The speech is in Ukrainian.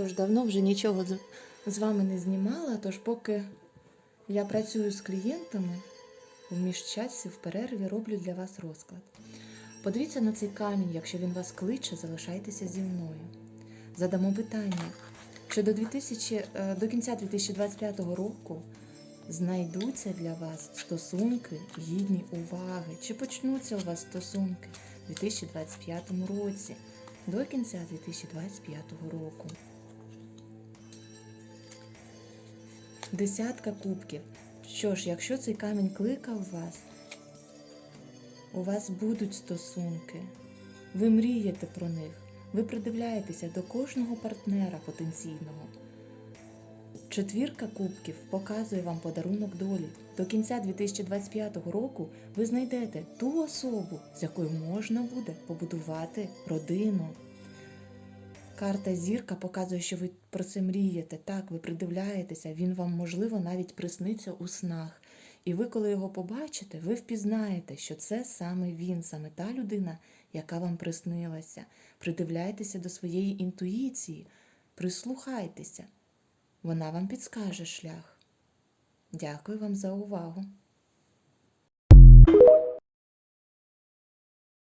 що ж, давно вже нічого з, вами не знімала, тож поки я працюю з клієнтами, в міжчасі в перерві роблю для вас розклад. Подивіться на цей камінь, якщо він вас кличе, залишайтеся зі мною. Задамо питання, чи до, 2000, е, до кінця 2025 року знайдуться для вас стосунки гідні уваги, чи почнуться у вас стосунки у 2025 році до кінця 2025 року. Десятка кубків. Що ж, якщо цей камінь кликав вас, у вас будуть стосунки. Ви мрієте про них. Ви придивляєтеся до кожного партнера потенційного. Четвірка кубків показує вам подарунок долі. До кінця 2025 року ви знайдете ту особу, з якою можна буде побудувати родину. Карта зірка показує, що ви про це мрієте. Так, ви придивляєтеся, він вам, можливо, навіть присниться у снах. І ви, коли його побачите, ви впізнаєте, що це саме він, саме та людина, яка вам приснилася. Придивляйтеся до своєї інтуїції, прислухайтеся. Вона вам підскаже шлях. Дякую вам за увагу.